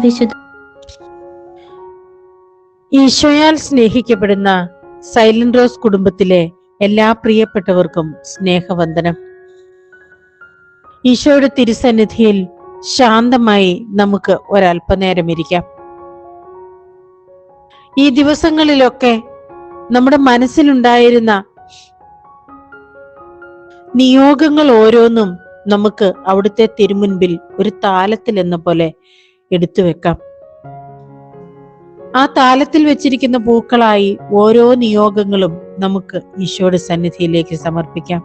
വിശുദ്ധ ഈശോയാൽ സ്നേഹിക്കപ്പെടുന്ന silent rose കുടുംബത്തിലെ എല്ലാ പ്രിയപ്പെട്ടവർക്കും സ്നേഹവന്ദനം. ഈശോയുടെ തിരുസന്നിധിയിൽ ശാന്തമായി നമുക്ക് ഒരല്പനേരം ഇരിക്കാം. ഈ ദിവസങ്ങളിലൊക്കെ നമ്മുടെ മനസ്സിലുണ്ടായിരുന്ന നിയോഗങ്ങൾ ഓരോന്നും നമുക്ക് അവിടുത്തെ തിരുമുൻപിൽ ഒരു താലത്തിൽ എന്ന പോലെ എടുത്തു വെക്കാം. ആ താലത്തിൽ വെച്ചിരിക്കുന്ന പൂക്കളായി ഓരോ നിയോഗങ്ങളും നമുക്ക് ഈശോയുടെ സന്നിധിയിലേക്ക് സമർപ്പിക്കാം.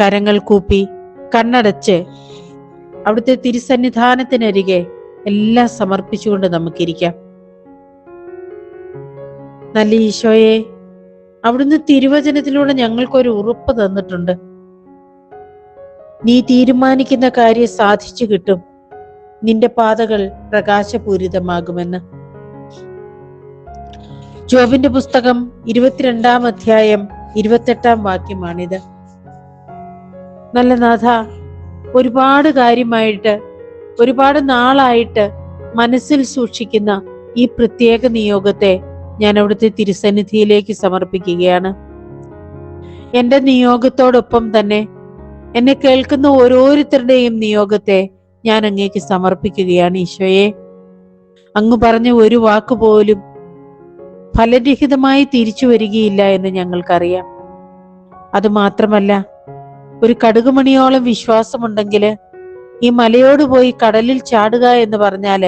കരങ്ങൾ കൂപ്പി കണ്ണടച്ച് അവിടുത്തെ തിരുസന്നിധാനത്തിനരികെ എല്ലാം സമർപ്പിച്ചുകൊണ്ട് നമുക്കിരിക്കാം. നല്ല ഈശോയെ അവിടുന്ന് തിരുവചനത്തിലൂടെ ഞങ്ങൾക്കൊരു ഉറപ്പ് തന്നിട്ടുണ്ട്. നീ തീരുമാനിക്കുന്ന കാര്യം സാധിച്ചു കിട്ടും. നിന്റെ പാതകൾ പ്രകാശപൂരിതമാകുമെന്ന്. ജോബിന്റെ പുസ്തകം ഇരുപത്തിരണ്ടാം അധ്യായം ഇരുപത്തെട്ടാം വാക്യമാണിത്. നല്ല നാഥ ഒരുപാട് കാര്യമായിട്ട് ഒരുപാട് നാളായിട്ട് മനസ്സിൽ സൂക്ഷിക്കുന്ന ഈ പ്രത്യേക നിയോഗത്തെ ഞാൻ അവിടുത്തെ തിരുസന്നിധിയിലേക്ക് സമർപ്പിക്കുകയാണ്. എന്റെ നിയോഗത്തോടൊപ്പം തന്നെ എന്നെ കേൾക്കുന്ന ഓരോരുത്തരുടെയും നിയോഗത്തെ ഞാൻ അങ്ങേക്ക് സമർപ്പിക്കുകയാണ് ഈശോയെ. അങ്ങ് പറഞ്ഞ ഒരു വാക്ക് പോലും ഫലരഹിതമായി തിരിച്ചു വരികയില്ല എന്ന് ഞങ്ങൾക്കറിയാം. അത് മാത്രമല്ല ഒരു കടുകുമണിയോളം വിശ്വാസമുണ്ടെങ്കിൽ ഈ മലയോട് പോയി കടലിൽ ചാടുക എന്ന് പറഞ്ഞാൽ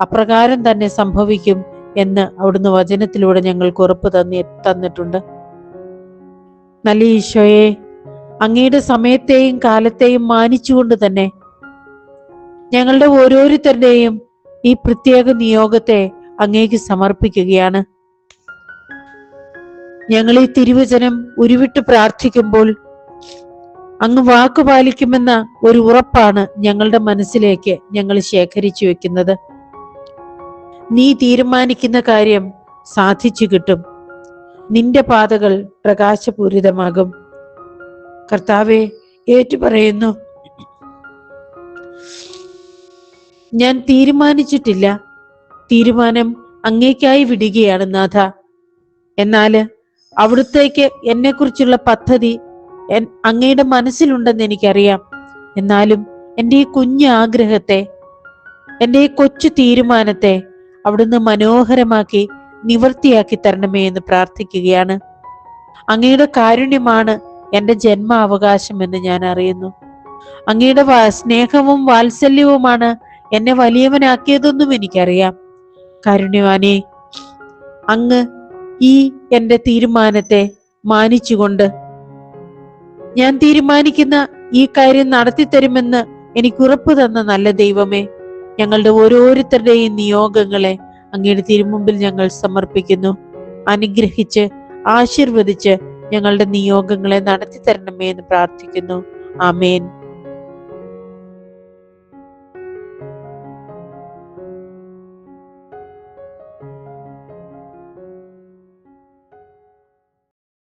അപ്രകാരം തന്നെ സംഭവിക്കും എന്ന് അവിടുന്ന് വചനത്തിലൂടെ ഞങ്ങൾക്ക് ഉറപ്പ് തന്നി തന്നിട്ടുണ്ട്. നല്ല ഈശോയെ അങ്ങയുടെ സമയത്തെയും കാലത്തെയും മാനിച്ചുകൊണ്ട് തന്നെ ഞങ്ങളുടെ ഓരോരുത്തരുടെയും ഈ പ്രത്യേക നിയോഗത്തെ അങ്ങേക്ക് സമർപ്പിക്കുകയാണ്. ഞങ്ങൾ ഈ തിരുവചനം ഉരുവിട്ട് പ്രാർത്ഥിക്കുമ്പോൾ അങ്ങ് വാക്കു പാലിക്കുമെന്ന ഒരു ഉറപ്പാണ് ഞങ്ങളുടെ മനസ്സിലേക്ക് ഞങ്ങൾ ശേഖരിച്ചു വെക്കുന്നത്. നീ തീരുമാനിക്കുന്ന കാര്യം സാധിച്ചു കിട്ടും. നിന്റെ പാതകൾ പ്രകാശപൂരിതമാകും. കർത്താവെ ഏറ്റുപറയുന്നു ഞാൻ തീരുമാനിച്ചിട്ടില്ല. തീരുമാനം അങ്ങേക്കായി വിടുകയാണ് നാഥ. എന്നാൽ അവിടുത്തേക്ക് എന്നെക്കുറിച്ചുള്ള പദ്ധതി അങ്ങയുടെ മനസ്സിലുണ്ടെന്ന് എനിക്കറിയാം. എന്നാലും എന്റെ ഈ കുഞ്ഞു ആഗ്രഹത്തെ എന്റെ ഈ കൊച്ചു തീരുമാനത്തെ അവിടുന്ന് മനോഹരമാക്കി നിവർത്തിയാക്കി തരണമേ എന്ന് പ്രാർത്ഥിക്കുകയാണ്. അങ്ങയുടെ കാരുണ്യമാണ് എന്റെ ജന്മാവകാശം എന്ന് ഞാൻ അറിയുന്നു. അങ്ങയുടെ സ്നേഹവും വാത്സല്യവുമാണ് എന്നെ വലിയവനാക്കിയതൊന്നും എനിക്കറിയാം. കാരുണ്യവാനെ അങ്ങ് ഈ എന്റെ തീരുമാനത്തെ മാനിച്ചുകൊണ്ട് ഞാൻ തീരുമാനിക്കുന്ന ഈ കാര്യം നടത്തിത്തരുമെന്ന് എനിക്ക് ഉറപ്പ് തന്ന നല്ല ദൈവമേ ഞങ്ങളുടെ ഓരോരുത്തരുടെയും നിയോഗങ്ങളെ അങ്ങയുടെ തിരുമുമ്പിൽ ഞങ്ങൾ സമർപ്പിക്കുന്നു. അനുഗ്രഹിച്ച് ആശീർവദിച്ച് ഞങ്ങളുടെ നിയോഗങ്ങളെ നടത്തി തരണമേ എന്ന് പ്രാർത്ഥിക്കുന്നു. ആമേൻ.